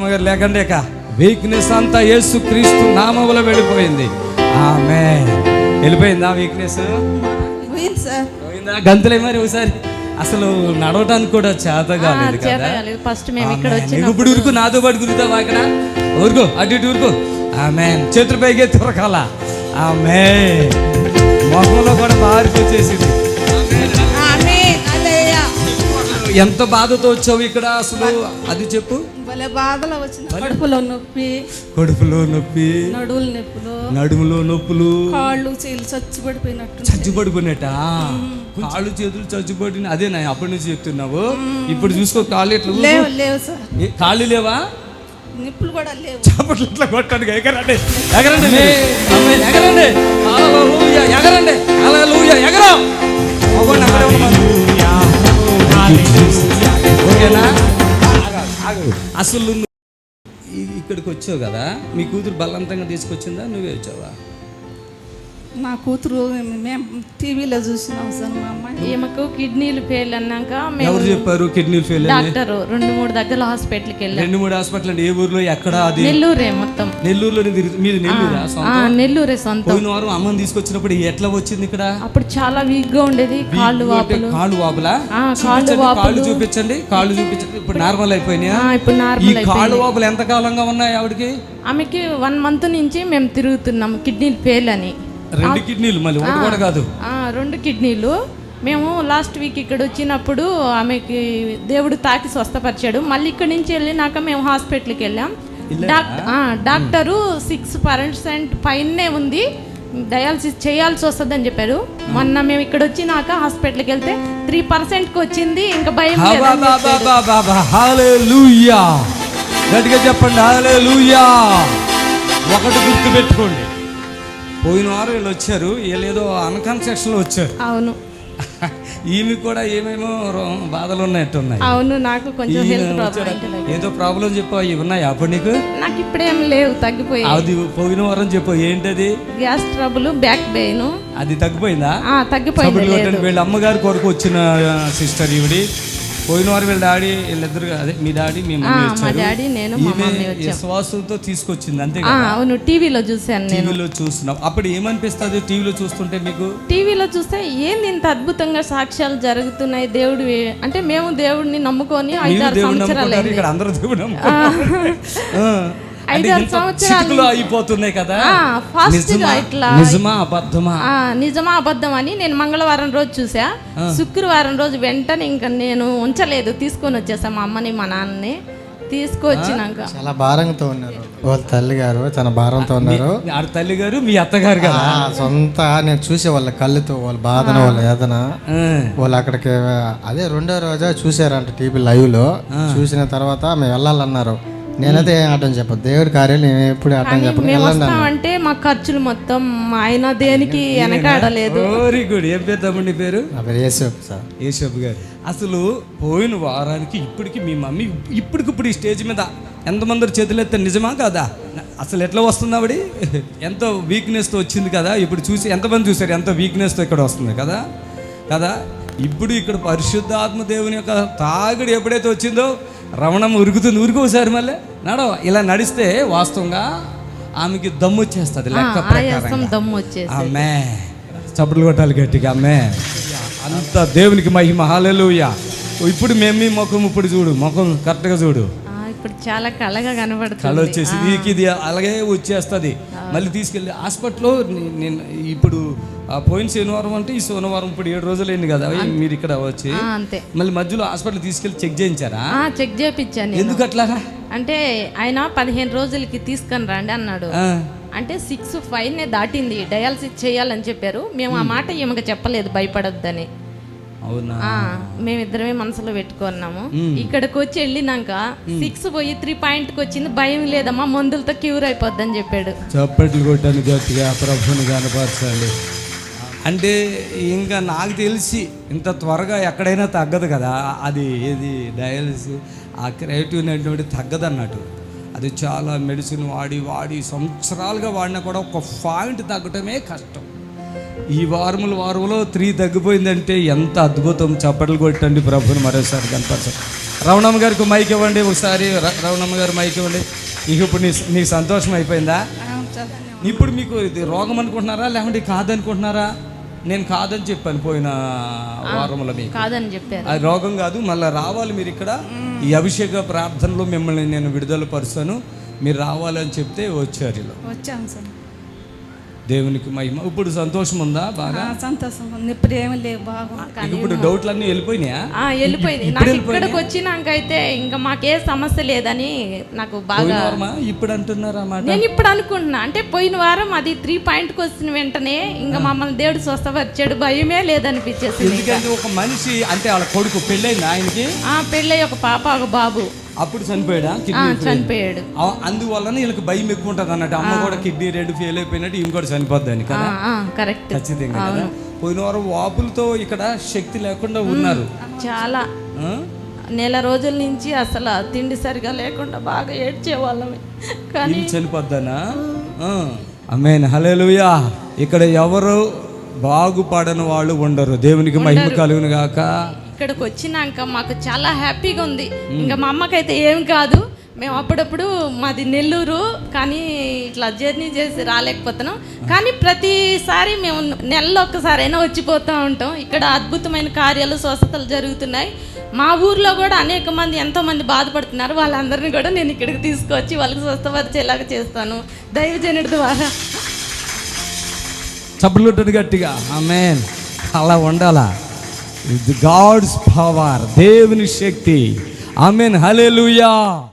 మామగారు లేకండి ఇక. వీక్నెస్ అంతా యేసు క్రీస్తు నామములో వెళ్ళిపోయింది. ఆమె వెళ్ళిపోయిందా వీక్నెస్ పోయింది గంతులే మరి ఒకసారి. అసలు నడవటానికి కూడా చేత కాలేదు కదా. ఫస్ట్ మేము ఇక్కడ ఇప్పుడు ఉరుకు నాతో పాటు గురుతావా అక్కడ. ఊరుకో అటు ఇటు ఊరుకో. ఆమె చేతుల పైకి ఎత్తి ఉరకాల ఆమె మొహంలో కూడా మార్పు వచ్చేసింది. ఆమేన్. హల్లెలూయా. ఎంత బాధతో వచ్చావు ఇక్కడ అసలు? అది చెప్పు. భలే బాధలు వచ్చిన కడుపులో నొప్పి కడుపులో నొప్పి నడువుల నొప్పులు నడుములో నొప్పులు కాళ్ళు చేతులు చచ్చిపడిపోయినట్టు చచ్చిపడిపోయినట కాళ్ళు చేతులు చచ్చిపడిన అదే నా అప్పటి నుంచి చెప్తున్నావు. ఇప్పుడు చూసుకో కాళ్ళు ఎట్లా. లేవు లేవు సార్. కాళ్ళు లేవా? నిప్పులు కూడా లేవు. చప్పట్లు ఇట్లా కొట్టండి ఎగరండి ఎగరండి. ఎగరండి. ఎగరండి. అసలు ఇక్కడికి వచ్చావు కదా? మీ కూతురు బలవంతంగా తీసుకొచ్చిందా? నువ్వే వచ్చావా? నా కూతురు మేము టీవీలో చూసినాం సార్ మా అమ్మాయి. ఈమెకు కిడ్నీలు ఫెయిల్ అన్నాక మేము ఎవరు చెప్పారు కిడ్నీ ఫెయిల్ డాక్టర్ రెండు మూడు దగ్గర హాస్పిటల్కి వెళ్ళాం. రెండు మూడు హాస్పిటల్ అంటే ఏ ఊర్లో ఎక్కడ అది? నెల్లూరే మొత్తం. నెల్లూరులో మీరు నెల్లూరా నెల్లూరే సొంతం. పోయిన వారం అమ్మని తీసుకొచ్చినప్పుడు ఎట్లా వచ్చింది ఇక్కడ? అప్పుడు చాలా వీక్గా ఉండేది కాళ్ళు వాపులు. కాళ్ళు వాపులా? ఆ, కాళ్ళు. కాళ్ళు చూపించండి కాళ్ళు చూపించండి. ఇప్పుడు నార్మల్ అయిపోయినాయా? ఆ, ఇప్పుడు ఈ నార్మల్ కాళ్ళు వాపులు ఎంత కాలంగా ఉన్నాయి ఆవిడకి? ఆమెకి వన్ మంత్ నుంచి మేము తిరుగుతున్నాం కిడ్నీలు ఫెయిల్ అని. రెండు కిడ్నీలు మళ్ళీ ఒకటి కూడా కాదు. ఆ, రెండు కిడ్నీలు. మేము లాస్ట్ వీక్ ఇక్కడ వచ్చినప్పుడు ఆమెకి దేవుడు తాకి స్వస్థపరిచాడు. మళ్ళీ ఇక్కడి నుంచి వెళ్ళినాక మేము హాస్పిటల్కి వెళ్ళాం. డాక్టర్ డాక్టరు సిక్స్ పర్సెంట్ పైనే ఉంది. డయాలసిస్ చేయాల్సి వస్తుందని చెప్పారు. మొన్న మేము ఇక్కడ వచ్చినాక హాస్పిటల్కి వెళ్తే త్రీ పర్సెంట్కి వచ్చింది. ఇంకా భయం గట్టిగా చెప్పండి ఒకటి గుర్తు పెట్టుకోండి పోయిన వారం వీళ్ళు వచ్చారు. వీళ్ళు ఏదో అన్కన్స్ట్రక్షన్లో వచ్చారు. అవును. ఈమె కూడా ఏమేమో బాధలు ఉన్నాయి అవును నాకు కొంచెం హెల్త్. ప్రాబ్లం ఏదో ప్రాబ్లం చెప్పావు ఇవి ఉన్నాయా అప్పుడు నీకు? నాకు ఇప్పుడేం లేవు తగ్గిపోయాయి. అది పోయిన వారం చెప్పు ఏంటది? Gas trouble back pain. అది తగ్గిపోయిందా? తగ్గిపోయింది. వీళ్ళ అమ్మగారి కొరకు వచ్చిన సిస్టర్ ఈవిడి. పోయిన వారు వీళ్ళ డాడీ వీళ్ళిద్దరు అదే మీ డాడీ మీ ఆ, మా వచ్చారు. డాడీ నేను మా ఈమె మమ్మీ వచ్చాం. విశ్వాసంతో తీసుకొచ్చింది అంతే ఆ, అవును టీవీలో చూశాను నేను. టీవీలో చూస్తున్నాం. అప్పుడు ఏమనిపిస్తుంది టీవీలో చూస్తుంటే మీకు? టీవీలో చూస్తే ఏంది ఇంత అద్భుతంగా సాక్ష్యాలు జరుగుతున్నాయి దేవుడు అంటే మేము దేవుడిని నమ్ముకొని మీరు ఐదారు దేవుడు సంవత్సరాలు ఇక్కడ అందరూ దేవుడు. ఆ. ఐదారు సంవత్సరాలు. అయిపోతున్నాయి కదా. fast గా నిజమా? ఇట్లా నిజమా అబద్ధమా? ఆ, నిజమా అబద్ధం అని నేను మంగళవారం రోజు చూసా. శుక్రవారం రోజు వెంటనే ఇంకా నేను ఉంచలేదు. తీసుకొని వచ్చేసా మా అమ్మని మా నాన్నని. తీసుకొచ్చినాక. చాలా భారంతో ఉన్నారు. వాళ్ళ తల్లి గారు చాలా భారంతో ఉన్నారు. ఆడ తల్లి గారు మీ అత్తగారు కదా? సొంత నేను చూసే వాళ్ళ కళ్ళుతో వాళ్ళ బాధన వాళ్ళ వేదన. వాళ్ళు అక్కడికి అదే రెండో రోజే చూసారంట టీవీ లైవ్లో చూసిన తర్వాత మేము వెళ్ళాలన్నారు. నేనైతే ఏం ఆటం చెప్పదు దేవుడి కార్యాలు నేను ఎప్పుడు మేము వెళ్ళండి అన్నారు. వస్తామంటే మా ఖర్చులు మొత్తం మా ఆయన దేనికి వెనకాడలేదు వెరీ గుడ్ ఏం పేరు తమ్ముడు పేరు? నా పేరు యేసు సార్. యేషబ్ గారు. అసలు పోయిన వారానికి ఇప్పటికి మీ మమ్మీ ఇప్పటికిప్పుడు ఈ స్టేజ్ మీద ఎంతమంది చేతులు ఎత్తారు నిజమా కాదా? అసలు ఎట్లా వస్తుంది ఆవిడ? ఎంతో వీక్నెస్తో వచ్చింది కదా? ఇప్పుడు చూసి ఎంతమంది చూసారు ఎంతో వీక్నెస్తో ఇక్కడ వస్తుంది కదా? కదా? ఇప్పుడు ఇక్కడ పరిశుద్ధాత్మ దేవుని యొక్క తాగుడు ఎప్పుడైతే వచ్చిందో రమణం ఉరుకుతుంది ఉరుకోసారి మళ్ళీ. నడవ ఇలా నడిస్తే వాస్తవంగా ఆమెకి దమ్ము వచ్చేస్తుంది లెక్క ఆయాసం ప్రకారం దమ్ము వచ్చేసి అమ్మే చప్పులు కొట్టాలి గట్టిగా అమ్మే అంత దేవునికి మహిమ హాలెలూయా ఇప్పుడు మేము మీ ముఖం ఇప్పుడు చూడు ముఖం కరెక్ట్గా చూడు. ఇప్పుడు చాలా కళగా కళ కనబడుతుంది వచ్చేసి నీకు ఇది అలాగే వచ్చేస్తుంది. మళ్ళీ తీసుకెళ్ళి హాస్పిటల్లో నేను ఇప్పుడు పోయిన శనివారం అంటే ఈ సోమవారం ఇప్పుడు ఏడు రోజులు అయింది కదా మీరు ఇక్కడ వచ్చి అంతే. మళ్ళీ మధ్యలో హాస్పిటల్ తీసుకెళ్ళి చెక్ చేయించారా? చెక్ చేయించాను ఎందుకు అట్లాగా? అంటే ఆయన పదిహేను రోజులకి తీసుకొని రండి అన్నాడు. అంటే సిక్స్ ఫైవ్ నే దాటింది. డయాలసిస్ చేయాలని చెప్పారు. మేము ఆ మాట ఈమెకు చెప్పలేదు భయపడొద్దని. మేమిద్దరమే మనసులో పెట్టుకున్నాము. ఇక్కడికి వచ్చి వెళ్ళినాక సిక్స్ పోయి త్రీ పాయింట్కి వచ్చింది భయం లేదమ్మా మందులతో క్యూర్ అయిపోద్దని చెప్పాడు. చప్పట్లు కొట్టాను గట్టిగా ప్రభుని కనపరచాలి అంటే ఇంకా నాకు తెలిసి ఇంత త్వరగా ఎక్కడైనా తగ్గదు కదా అది ఏది డయాలిసిస్ ఆ క్రియేటివ్ అనేటువంటి తగ్గదు అన్నట్టు అది చాలా మెడిసిన్ వాడి వాడి సంవత్సరాలుగా వాడినా కూడా ఒక పాయింట్ తగ్గటమే కష్టం. ఈ వారముల వారంలో త్రీ తగ్గిపోయిందంటే ఎంత అద్భుతం. చప్పట్లు కొట్టండి ప్రభుని మరోసారి కనపరచాలి రవణమ్మ గారికి మైక్ ఇవ్వండి ఒకసారి రవణమ్మ గారు మైక్ ఇవ్వండి. ఇక ఇప్పుడు నీ నీ సంతోషం అయిపోయిందా? ఇప్పుడు మీకు ఇది రోగం అనుకుంటున్నారా? లేకుంటే కాదనుకుంటున్నారా? నేను కాదని చెప్పాను పోయిన వారంలో మీకు. కాదని చెప్పారు. అది రోగం కాదు మళ్ళీ రావాలి మీరు ఇక్కడ. ఈ అభిషేక ప్రార్థనలో మిమ్మల్ని నేను విడుదల పరుస్తాను. మీరు రావాలని చెప్తే వచ్చారు ఇలా. వచ్చాను సార్. దేవునికి మహిమ. ఇప్పుడు సంతోషం ఉందా బాగా? సంతోషం ఉంది ఇప్పుడు ఏమి లేవు ఇక ఇప్పుడు డౌట్లన్నీ వెళ్ళిపోయినాయా? ఆ, వెళ్ళిపోయింది నాకు వెళ్ళిపోయినాయా? ఇక్కడికి వచ్చినాకైతే ఇంకా మాకే సమస్య లేదని నాకు బాగా ఇప్పుడు అంటున్నారా నేను ఇప్పుడు అనుకుంటున్నా. అంటే పోయిన వారం అది త్రీ పాయింట్కి వచ్చిన వెంటనే ఇంకా మమ్మల్ని దేవుడు స్వస్థపరిచాడు. భయమే లేదనిపించేసింది ఎందుకంటే ఒక మనిషి అంటే వాళ్ళ కొడుకు పెళ్ళైంది ఆయనకి? ఆ పెళ్ళై ఒక పాప ఒక బాబు. అప్పుడు చనిపోయాడా? చనిపోయాడు. అందువలన వీళ్ళకి భయం ఎక్కువ ఉంటుంది అన్నట్టు. అమ్మ కూడా కిడ్నీ రెండు ఫెయిల్ అయిపోయినట్టు ఈమె కూడా చనిపోద్దని కదా? కరెక్ట్ ఖచ్చితంగా కదా? పోయిన వారం వాపులతో ఇక్కడ శక్తి లేకుండా ఉన్నారు. చాలా? నెల రోజుల నుంచి అసలు తిండి సరిగా లేకుండా బాగా ఏడ్చేవాళ్ళమే కానీ చనిపోద్దనా? అమ్మేన్ హలేలుయా ఇక్కడ ఎవరు బాగుపడని వాళ్ళు ఉండరు. దేవునికి మహిమ కలుగును గాక. ఇక్కడికి వచ్చినాక మాకు చాలా హ్యాపీగా ఉంది. ఇంకా మా అమ్మకైతే ఏం కాదు మేము అప్పుడప్పుడు మాది నెల్లూరు కానీ ఇట్లా జర్నీ చేసి రాలేకపోతున్నాం. కానీ ప్రతిసారి మేము నెలలో ఒక్కసారైనా వచ్చిపోతూ ఉంటాం. ఇక్కడ అద్భుతమైన కార్యాలు స్వస్థతలు జరుగుతున్నాయి. మా ఊర్లో కూడా అనేక మంది ఎంతో మంది బాధపడుతున్నారు. వాళ్ళందరినీ కూడా నేను ఇక్కడికి తీసుకొచ్చి వాళ్ళకి స్వస్థపరిచేలాగా చేస్తాను. దైవజనుడి ద్వారా. చప్పలుంటుంది గట్టిగా. అలా ఉండాలా? గాడ్స్ పవర్ దేవుని శక్తి. ఐ మీన్ హలే